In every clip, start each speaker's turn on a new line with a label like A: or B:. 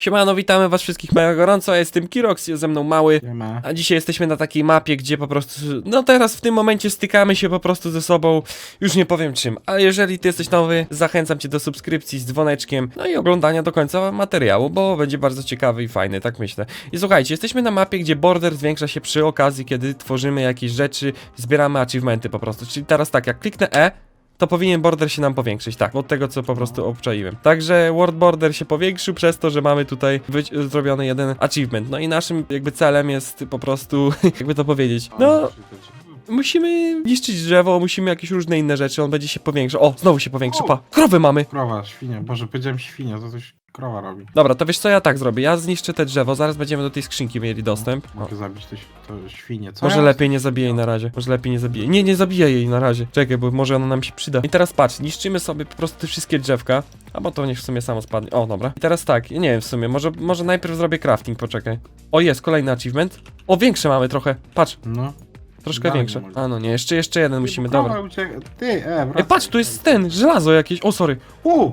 A: Siemano, witamy was wszystkich mega gorąco, ja jestem Kirox, jest ze mną Mały. A dzisiaj jesteśmy na takiej mapie, gdzie po prostu, no teraz w tym momencie stykamy się po prostu ze sobą, już nie powiem czym, ale jeżeli ty jesteś nowy, zachęcam cię do subskrypcji z dzwoneczkiem, no i oglądania do końca materiału, bo będzie bardzo ciekawy i fajny, tak myślę. I słuchajcie, jesteśmy na mapie, gdzie border zwiększa się przy okazji, kiedy tworzymy jakieś rzeczy, zbieramy achievementy po prostu, czyli teraz tak, jak kliknę E, to powinien border się nam powiększyć, tak, od tego co po prostu obczaiłem. Także world border się powiększył przez to, że mamy tutaj wy- zrobiony jeden achievement. No i naszym jakby celem jest po prostu, jakby to powiedzieć, no musimy niszczyć drzewo, musimy jakieś różne inne rzeczy, on będzie się powiększał. O, znowu się powiększa, pa, krowy mamy!
B: Krowa, świnia. Boże, powiedziałem świnia, to coś krowa robi.
A: Dobra, to wiesz co, ja tak zrobię, ja zniszczę te drzewo, zaraz będziemy do tej skrzynki mieli dostęp. O.
B: Mogę zabić to, to świnię. Co
A: Może
B: ja-
A: lepiej nie zabijaj na razie. Może lepiej nie zabijaj. Nie, nie zabijaj jej na razie. Czekaj, bo może ona nam się przyda. I teraz patrz, niszczymy sobie po prostu te wszystkie drzewka. Albo to niech w sumie samo spadnie. O, dobra. I teraz tak, nie wiem w sumie, może, może najpierw zrobię crafting, poczekaj. O, jest, kolejny achievement. O, większe mamy trochę. Patrz,
B: No.
A: troszkę
B: Dalej
A: większe. A no nie, jeszcze, jeszcze jeden musimy,
B: Krowa
A: dobra.
B: Ucieka. Ty, e, wracaj.
A: Ej, patrz, tu jest ten, żelazo jakieś. O, sorry.
B: U!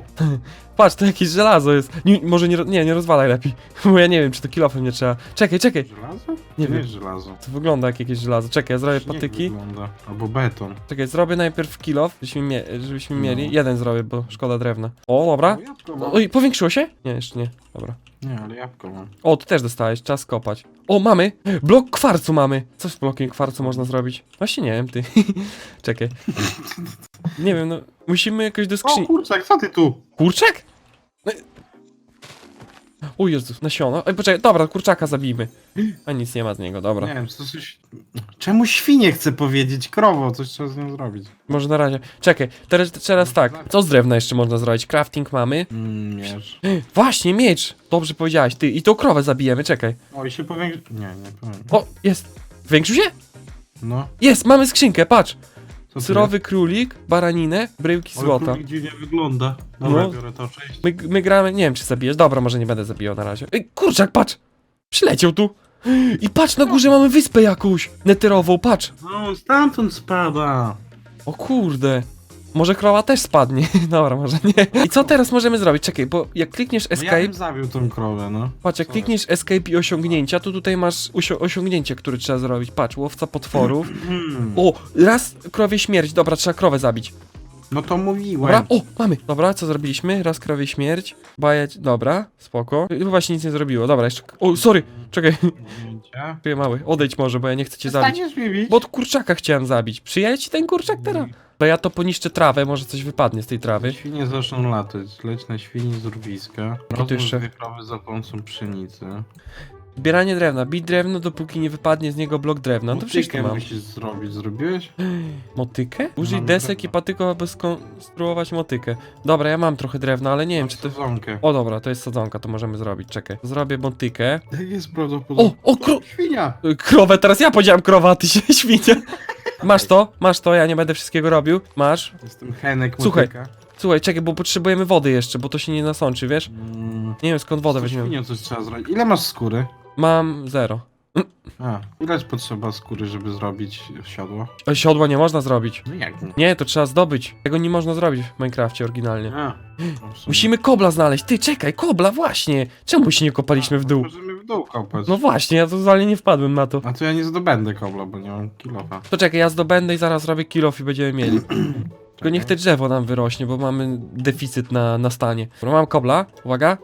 A: Patrz, to jakieś żelazo jest. Nie, może nie, ro- nie, nie rozwalaj lepiej. Bo ja nie wiem, czy to kilofem nie trzeba. Czekaj, czekaj.
B: Żelazo?
A: Nie wiem.
B: jest żelazo.
A: To wygląda jak jakieś żelazo. Czekaj, ja zrobię
B: Śnieg
A: patyki.
B: wygląda. Albo beton.
A: Czekaj, zrobię najpierw kilof, żebyśmy, mie żebyśmy
B: No.
A: mieli. Jeden zrobię, bo szkoda drewna. O, dobra.
B: O, jabłko mam.
A: Oj, powiększyło się? Nie, jeszcze nie. Dobra.
B: Nie, ale jabłko mam.
A: O, ty też dostałeś, czas kopać. O, mamy! Blok kwarcu mamy! Co z blokiem kwarcu można zrobić? Właśnie nie wiem, ty. Czekaj. Nie wiem, no. Musimy jakoś do
B: O
A: skrzyni.
B: kurczak, co ty tu?
A: Kurczak? No... O Jezus, nasiona. Oj, poczekaj, dobra, kurczaka zabijmy. A nic nie ma z niego, dobra.
B: Nie wiem, co coś... Czemu świnie chcę powiedzieć? Krowo, coś trzeba z nią zrobić.
A: Może na razie. Czekaj, teraz, teraz tak. Co z drewna jeszcze można zrobić? Crafting mamy.
B: Mm.
A: Właśnie, miecz! Dobrze powiedziałeś, ty. I tą krowę zabijemy, czekaj.
B: O, i się powiększy... Nie, nie powiem.
A: O, jest. Większył się?
B: No.
A: Jest, mamy skrzynkę, patrz.
B: Co
A: Surowy królik, baraninę, bryłki?
B: Ale
A: złota.
B: królik dziwnie wygląda. Dobra,
A: No.
B: biorę to, cześć.
A: My, my gramy, nie wiem czy zabijesz. Dobra, może nie będę zabijał na razie. Ej, kurczak, patrz! Przyleciał tu. I patrz, na górze mamy wyspę jakąś. Netyrową, patrz.
B: No, stamtąd spada.
A: O kurde. Może krowa też spadnie. Dobra, może nie. I co teraz możemy zrobić? Czekaj, bo jak klikniesz
B: No ja
A: escape,
B: bym zabił tą krowę, no.
A: patrz, jak klikniesz escape i osiągnięcia, to tutaj masz usio- osiągnięcie, które trzeba zrobić. Patrz, łowca potworów.
B: Hmm.
A: O, raz krowie śmierć. Dobra, trzeba krowę zabić.
B: No to mówiłem.
A: Dobra, o, mamy. Dobra, co zrobiliśmy? Raz krowie śmierć. Bajać, dobra, spoko. Chyba się nic nie zrobiło. Dobra, jeszcze. O, sorry, czekaj.
B: Zdjęcia.
A: Ty mały, odejdź może, bo ja nie chcę cię zabić.
B: Przestaniesz mnie bić?
A: Bo od kurczaka chciałem zabić. Przyjadzie ci ten kurczak teraz? To ja to poniszczę trawę, może coś wypadnie z tej trawy.
B: Świnie zaczną latać. Leć na świni z urwiska.
A: tu
B: Rozłóż
A: jeszcze?
B: krowy za pomocą pszenicy.
A: Zbieranie drewna. Bij drewno, dopóki nie wypadnie z niego blok drewna. No to przecież to
B: Motykę
A: mam.
B: musisz zrobić. Zrobiłeś?
A: Motykę? Użyj
B: Mam
A: desek i
B: drewno.
A: patyką, aby skonstruować motykę. Dobra, ja mam trochę drewna, ale nie wiem, czy to...
B: Sadzonkę.
A: O dobra, to jest sadzonka, to możemy zrobić, czekaj. Zrobię motykę.
B: Jak jest prawdopodobnie?
A: O, o, kro...
B: Świnia!
A: Y, Krowę, teraz ja powiedziałem krowa, a ty się świnia. Masz to, masz to, ja nie będę wszystkiego robił. Masz.
B: Jestem Henek
A: Słuchaj.
B: motyka.
A: Słuchaj, czekaj, bo potrzebujemy wody jeszcze, bo to się nie nasączy, wiesz?
B: Mm,
A: Nie wiem skąd wodę
B: z tą
A: weźmiemy.
B: świnią coś trzeba zrobić. Ile masz skóry?
A: Mam zero.
B: A, ile potrzeba skóry, żeby zrobić siodło?
A: A Siodła nie można zrobić.
B: No jak nie?
A: Nie, to trzeba zdobyć. Tego nie można zrobić w Minecrafcie oryginalnie.
B: A, w sumie.
A: Musimy kobla znaleźć. Ty, czekaj, kobla, właśnie. Czemu się nie kopaliśmy w dół?
B: Możemy w dół kopać.
A: No właśnie, ja totalnie nie wpadłem na to.
B: A to ja nie zdobędę kobla, bo nie mam kilofa.
A: To czekaj, ja zdobędę i zaraz robię kill off i będziemy mieli. Tylko niech te drzewo nam wyrośnie, bo mamy deficyt na, na stanie. Dobra, mam kobla, uwaga.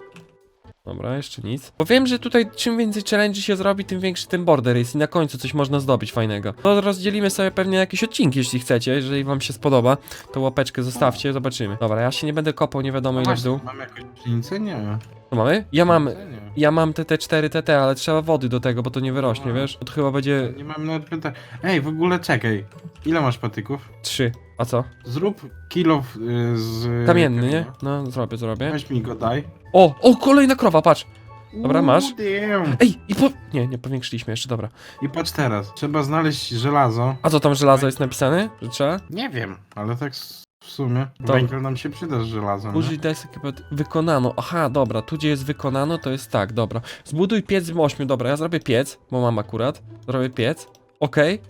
A: Dobra, jeszcze nic. Bo wiem, że tutaj czym więcej challenge się zrobi, tym większy ten border jest i na końcu coś można zdobyć fajnego. To rozdzielimy sobie pewnie jakieś odcinki, jeśli chcecie, jeżeli wam się spodoba, to łapeczkę zostawcie, zobaczymy. Dobra, ja się nie będę kopał nie wiadomo ile w dół.
B: Mam jakąś pszenicę? Nie.
A: Co mamy? Ja mam, ja mam te, te 4 TT, ale trzeba wody do tego, bo to nie wyrośnie,
B: A.
A: wiesz? To chyba będzie
B: Nie mam nawet pytań. Ej, w ogóle czekaj. Ile masz patyków?
A: 3. A co?
B: Zrób kilo y, z...
A: Kamienny, nie?
B: kamienia.
A: No, zrobię, zrobię.
B: Weź mi go, daj.
A: O, o, kolejna krowa, patrz! Dobra, masz?
B: Uuu, damn.
A: Ej, i po... Nie, nie powiększyliśmy jeszcze, dobra.
B: I patrz teraz. Trzeba znaleźć żelazo.
A: A co tam żelazo jest napisane? Że trzeba?
B: Nie wiem, ale tak s- w sumie.
A: Dobra.
B: Węgiel nam się przyda z żelazem.
A: Użyj desek chyba... Wykonano. Aha, dobra, tu gdzie jest wykonano, to jest tak, dobra. Zbuduj piec w ośmiu, dobra, ja zrobię piec, bo mam akurat. Zrobię piec. Okej.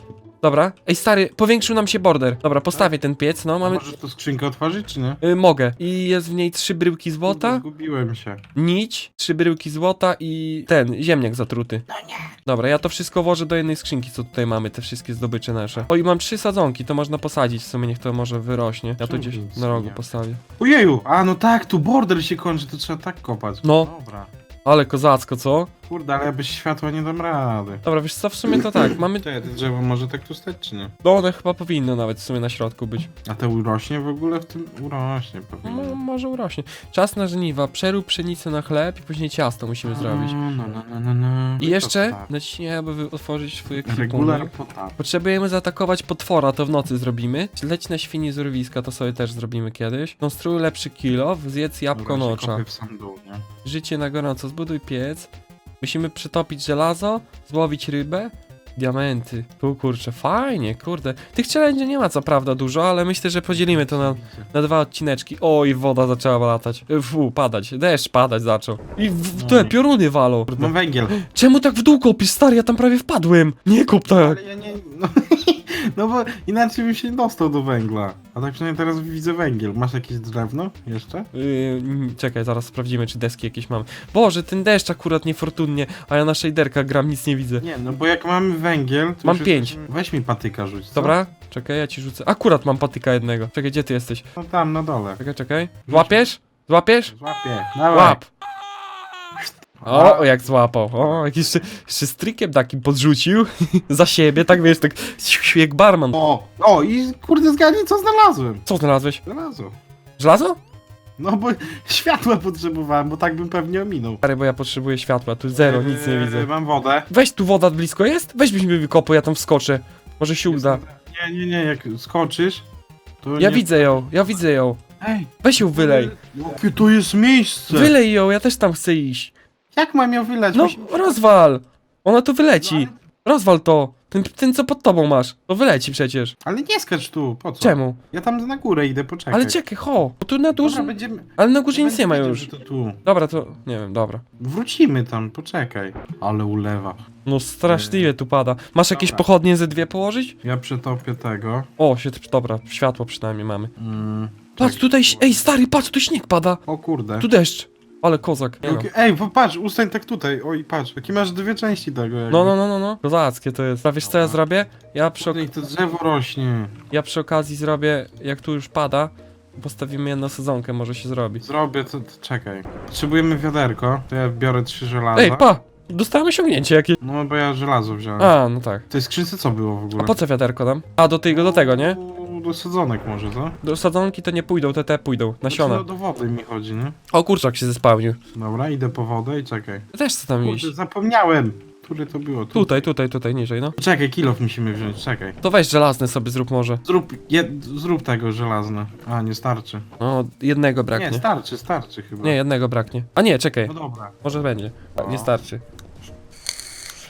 A: Dobra. Ej, stary, powiększył nam się border. Dobra, postawię ten piec, no, mamy...
B: Możesz tu skrzynkę otworzyć, czy nie?
A: Y, mogę. I jest w niej trzy bryłki
B: Kurde,
A: złota,
B: Zgubiłem się.
A: nić, trzy bryłki złota i ten, ziemniak zatruty. No nie. Dobra, ja to wszystko włożę do jednej skrzynki, co tutaj mamy, te wszystkie zdobycze nasze. O, i mam trzy sadzonki, to można posadzić, w sumie niech to może wyrośnie. Ja to
B: Czemu
A: gdzieś
B: nic
A: na rogu
B: nie?
A: postawię.
B: Ojeju, a no tak, tu border się kończy, to trzeba tak kopać.
A: No.
B: Dobra.
A: Ale kozacko, co?
B: Kurde, ale ja bez światła nie dam rady.
A: Dobra, wiesz co, w sumie to tak, mamy...
B: Czekaj, to drzewo może tak tu stać, czy nie?
A: No, one chyba powinno nawet w sumie na środku być.
B: A to urośnie w ogóle w tym? Urośnie
A: No,
B: powinno.
A: może urośnie. Czas na żniwa, przerób pszenicę na chleb i później ciasto musimy zrobić.
B: No, no, no, no, no, no.
A: I jeszcze naciśnij, aby wy- otworzyć swój
B: Regular
A: ekwipunek.
B: potap.
A: Potrzebujemy zaatakować potwora, to w nocy zrobimy. Leć na świni z urwiska, to sobie też zrobimy kiedyś. Konstruuj lepszy kilo, zjedz jabłko
B: Dobra, się
A: nocza.
B: kopię w sam dół, nie?
A: Życie na gorąco, zbuduj piec. Musimy przetopić żelazo, złowić rybę. Diamenty. Tu kurczę, fajnie, kurde. Tych challenge nie ma co prawda dużo, ale myślę, że podzielimy to na, na dwa odcineczki. Oj, woda zaczęła latać. Y, Fu, padać. Deszcz padać zaczął. I w, te pioruny walą.
B: Mam węgiel.
A: Czemu tak w dół kopisz, stary? Ja tam prawie wpadłem. Nie kop tak.
B: Ale ja nie... No, no bo inaczej bym się nie dostał do węgla. A tak przynajmniej teraz widzę węgiel. Masz jakieś drewno jeszcze?
A: Yy, czekaj, zaraz sprawdzimy, czy deski jakieś mam. Boże, ten deszcz akurat niefortunnie, a ja na shaderkach gram, nic nie widzę.
B: Nie, no bo jak mamy węgiel... To
A: Mam
B: już
A: pięć.
B: jesteśmy- Weź mi patyka rzuć, co?
A: Dobra, czekaj, ja ci rzucę. Akurat mam patyka jednego. Czekaj, gdzie ty jesteś?
B: No tam, na dole.
A: Czekaj, czekaj. Złapiesz? Złapiesz?
B: Złapię. Dawaj.
A: Łap! O, o, jak złapał. O, jak jeszcze, jeszcze strykiem takim podrzucił za siebie, tak wiesz, tak jak barman.
B: O, o i kurde zgadnij co znalazłem.
A: Co znalazłeś?
B: Żelazo.
A: Żelazo?
B: No bo światła potrzebowałem, bo tak bym pewnie ominął.
A: Stary, bo ja potrzebuję światła, tu zero, nic nie widzę.
B: Mam wodę.
A: Weź tu woda blisko jest? Weź byś mi wykopał, ja tam wskoczę. Może się uda.
B: Nie, nie, nie, jak skoczysz, to
A: Ja
B: nie...
A: widzę ją, ja widzę ją.
B: Ej,
A: Weź ją wylej.
B: Jakie tu jest miejsce?
A: Wylej ją, ja też tam chcę iść.
B: Jak mam ją wylać?
A: No,
B: Musi-
A: rozwal. Ona tu wyleci.
B: No,
A: Rozwal to. Ten, ten co pod tobą masz. To wyleci przecież.
B: Ale nie skacz tu, po co?
A: Czemu?
B: Ja tam na górę idę, poczekaj.
A: Ale czekaj, ho. Bo tu na
B: Dobra,
A: górze...
B: będziemy...
A: Ale na górze nic nie ma już.
B: że To tu.
A: Dobra, to... Nie wiem, dobra.
B: Wrócimy tam, poczekaj. Ale ulewa.
A: No straszliwie tu pada. Masz jakieś
B: Dobra.
A: pochodnie ze dwie położyć?
B: Ja przetopię tego.
A: O, się... Dobra, światło przynajmniej mamy.
B: Mm,
A: Patrz, tutaj... Ej, stary, patrz, tu śnieg pada.
B: o kurde.
A: Tu deszcz. Ale kozak. Nie no.
B: Ej, popatrz, ustań tak tutaj. Oj, patrz, jakie masz dwie części tego. Jakby.
A: No, no, no, no, no. Kozackie to jest. A wiesz co ja zrobię? Ja przy, ok
B: Kurde, i to drzewo rośnie.
A: ja przy okazji zrobię, jak tu już pada, postawimy jedną sezonkę, może się zrobi.
B: Zrobię to, to czekaj. Potrzebujemy wiaderko. To ja biorę trzy żelaza.
A: Ej, pa! Dostałem osiągnięcie jakieś.
B: No bo ja żelazo wziąłem.
A: A, no tak.
B: W tej skrzynce co było w ogóle?
A: A po co wiaderko tam? A, do tego, do tego, nie?
B: Do, sadzonek może, co?
A: Do sadzonki to nie pójdą, te te pójdą. Nasiona.
B: Znaczy, no, do wody mi chodzi, nie?
A: O, kurczak się zespałnił.
B: Dobra, idę po wodę i czekaj.
A: Też co tam iść?
B: Kurde, zapomniałem. Które to było? Tu.
A: Tutaj, tutaj, tutaj, niżej, no.
B: Czekaj, kilof musimy wziąć, czekaj.
A: To weź żelazny sobie zrób może.
B: Zrób, jed, zrób tego żelazne. A, nie starczy.
A: No, jednego
B: Nie,
A: braknie.
B: starczy, starczy chyba.
A: Nie, jednego braknie. A nie, czekaj.
B: No dobra.
A: Może będzie. Nie starczy.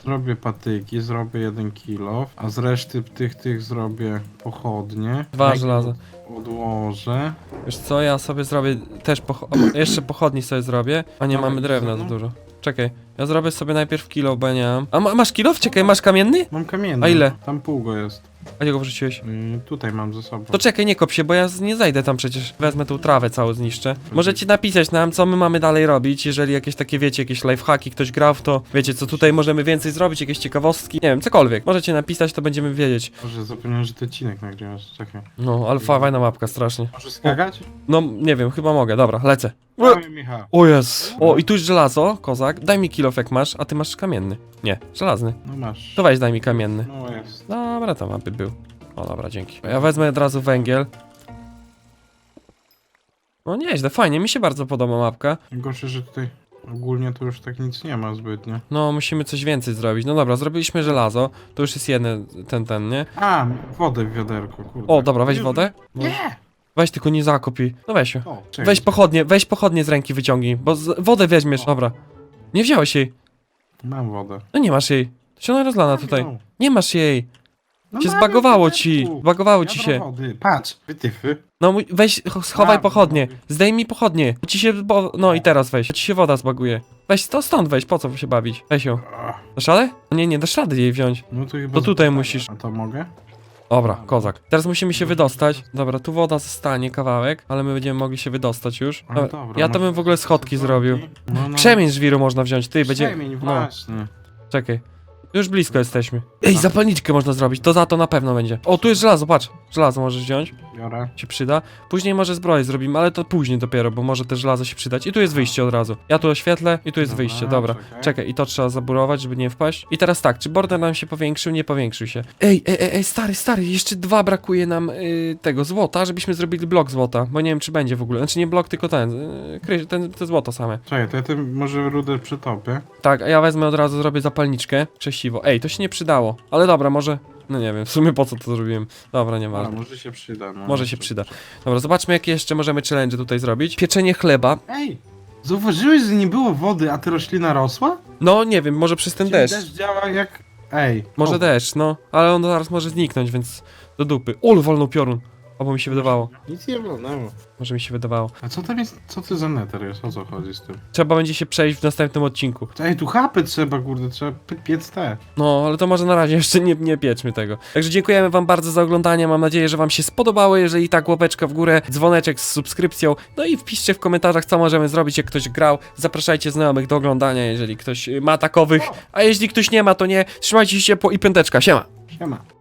B: Zrobię patyki, zrobię jeden kilof, a z reszty tych, tych zrobię pochodnie.
A: Dwa
B: Węgiel
A: żelaza.
B: Odłożę.
A: Wiesz co, ja sobie zrobię też pocho- jeszcze pochodni sobie zrobię, a nie
B: Dawaj,
A: mamy drewna za
B: no.
A: dużo. Czekaj, ja zrobię sobie najpierw kilo, bo ja nie mam. A ma, masz kilo? Czekaj, masz kamienny?
B: Mam kamienny.
A: A ile?
B: Tam pół go jest.
A: A gdzie go wrzuciłeś?
B: Yy, tutaj mam ze sobą.
A: To czekaj, nie kop się, bo ja z- nie zajdę tam przecież. Wezmę tą trawę całą zniszczę. Możecie napisać nam, co my mamy dalej robić, jeżeli jakieś takie, wiecie, jakieś lifehacki ktoś grał w to, wiecie, co tutaj możemy więcej zrobić, jakieś ciekawostki, nie wiem, cokolwiek. Możecie napisać, to będziemy wiedzieć.
B: Może zapomniałem, że ty odcinek nagrywasz. Czekaj.
A: No, ale fa- fajna mapka, strasznie.
B: Może skakać?
A: No, nie wiem, chyba mogę, dobra, lecę.
B: Dawaj, Michał.
A: O jest. O, i tu jest żelazo, kozak. Daj mi kilof jak masz, a ty masz kamienny. Nie, żelazny.
B: No masz.
A: To weź daj mi kamienny.
B: No jest.
A: Dobra, tam aby był. O, dobra, dzięki. Ja wezmę od razu węgiel. No nieźle, fajnie, mi się bardzo podoba mapka.
B: Gorsze, że tutaj ogólnie to już tak nic nie ma zbytnio.
A: No, musimy coś więcej zrobić. No dobra, zrobiliśmy żelazo. To już jest jeden, ten, ten, nie?
B: A, wodę w wiaderku, kurde.
A: O, dobra, weź wodę.
B: Nie!
A: Weź tylko nie zakopi. No weź ją.
B: O, czekaj.
A: Weź pochodnie, weź pochodnie z ręki wyciągnij, bo z, wodę weźmiesz. Dobra. Nie wziąłeś jej.
B: Mam wodę.
A: No nie masz jej. To się ona rozlana tutaj.
B: No.
A: Nie masz jej.
B: No
A: Się
B: mam
A: zbagowało
B: w
A: ci.
B: wiaderku.
A: Zbagowało ci
B: Wiadro
A: się.
B: Wody. Patrz, wytyfy.
A: No mój- weź, ch- schowaj
B: A,
A: pochodnie.
B: no.
A: Zdejmij pochodnie. Ci się, bo, no i teraz weź. Ci się woda zbaguje. Weź to stąd weź, po co się bawić? Weź ją.
B: Ach,
A: Dasz radę? Nie, nie, dasz rady jej wziąć.
B: No to chyba
A: To tutaj musisz.
B: A to mogę?
A: Dobra, kozak. Teraz musimy się wydostać. Dobra, tu woda zostanie kawałek, ale my będziemy mogli się wydostać już. Dobra,
B: dobra,
A: ja to
B: no.
A: bym w ogóle schodki zrobił.
B: No, no.
A: Krzemień żwiru można wziąć, ty, będzie...
B: Krzemień,
A: No,
B: właśnie.
A: czekaj. Już blisko jesteśmy. Ej, zapalniczkę można zrobić, to za to na pewno będzie. O, tu jest żelazo, patrz. Żelazo możesz wziąć,
B: Biorę.
A: się przyda. Później może zbroję zrobimy, ale to później dopiero, bo może też żelazo się przydać. I tu jest wyjście od razu. Ja tu oświetlę i tu jest
B: Dobra,
A: wyjście, dobra.
B: czekaj.
A: Czekaj, i to trzeba zaburować, żeby nie wpaść. I teraz tak, czy border nam się powiększył? Nie powiększył się. Ej, ej, ej, ej stary, stary, jeszcze dwa brakuje nam y, tego złota, żebyśmy zrobili blok złota, bo nie wiem, czy będzie w ogóle. Znaczy nie blok, tylko ten, y, kryś- ten, te złoto same.
B: Czekaj, to ja tym może rudę przytopię.
A: Tak, a ja wezmę od razu, zrobię zapalniczkę, krzesiwo. Ej, to się nie przydało, ale dobra, może... No nie wiem, w sumie po co to zrobiłem. Dobra,
B: A,
A: nieważne.
B: może się przyda. No.
A: Może się przyda. Dobra, zobaczmy, jakie jeszcze możemy challenge tutaj zrobić. Pieczenie chleba.
B: Ej, zauważyłeś, że nie było wody, a ta roślina rosła?
A: No, nie wiem, może przez ten
B: Czyli
A: deszcz.
B: deszcz działa jak... Ej.
A: Może
B: o,
A: deszcz, no. Ale on zaraz może zniknąć, więc do dupy. Ul, wolną piorun. Albo mi się wydawało.
B: Nic nie wolnęło.
A: Może mi się wydawało.
B: A co tam jest, co to za neter jest? O co chodzi z tym?
A: Trzeba będzie się przejść w następnym odcinku.
B: Ej, tu chapy trzeba, kurde, trzeba pie- piec te.
A: No, ale to może na razie jeszcze nie, nie pieczmy tego. Także dziękujemy wam bardzo za oglądanie. Mam nadzieję, że wam się spodobało. Jeżeli tak, łapeczka w górę, dzwoneczek z subskrypcją. No i wpiszcie w komentarzach, co możemy zrobić, jak ktoś grał. Zapraszajcie znajomych do oglądania, jeżeli ktoś y, ma takowych. A jeśli ktoś nie ma, to nie. Trzymajcie się ciepło i piąteczka. Siema!
B: Siema.